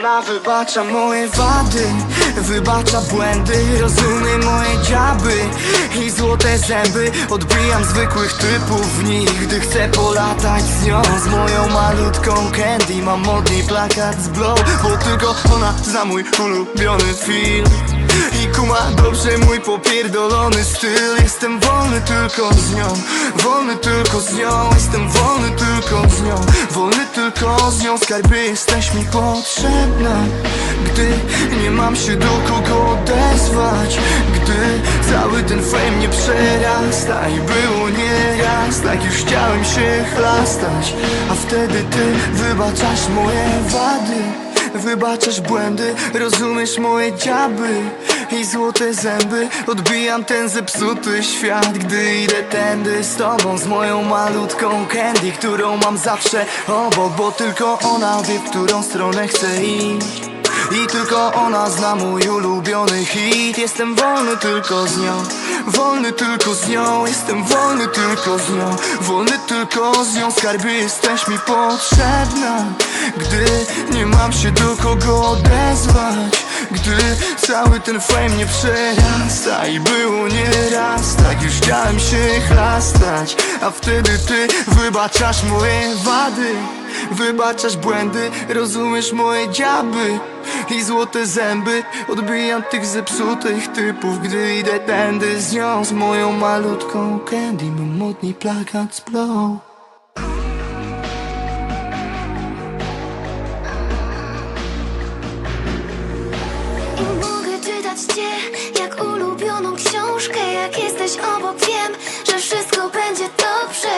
Ona wybacza moje wady Wybacza błędy Rozumie moje dziaby. I złote zęby Odbijam zwykłych typów w nich Gdy chcę polatać z nią. Z moją malutką candy Mam modny plakat z blow Bo tylko ona zna mój ulubiony film i kuma dobrze mój popierdolony styl. Jestem wolny tylko z nią Wolny tylko z nią. Jestem wolny tylko z nią Wolny tylko z nią. Skarbie jesteś mi potrzebna. Gdy nie mam się do kogo odezwać. Gdy cały ten fame nie przerasta I było nieraz Tak już chciałem się chlastać. A wtedy ty wybaczasz moje wady Wybaczasz błędy, rozumiesz moje dziaby I złote zęby. Odbijam ten zepsuty świat Gdy idę tędy z tobą Z moją malutką candy Którą mam zawsze obok Bo tylko ona wie, w którą stronę chcę iść i tylko ona zna mój ulubiony hit. Jestem wolny tylko z nią Wolny tylko z nią. Jestem wolny tylko z nią Wolny tylko z nią. Skarbie jesteś mi potrzebna Gdy nie mam się do kogo odezwać. Gdy cały ten fame nie przerasta I było nieraz Tak już chciałem się chlastać. A wtedy ty wybaczasz moje wady Wybaczasz błędy, rozumiesz moje dziaby I złote zęby Odbijam tych zepsutych typów. Gdy idę tędy z nią Z moją malutką candy Mam modny plakat z blow I mogę czytać cię jak ulubioną książkę. Jak jesteś obok wiem, że wszystko będzie dobrze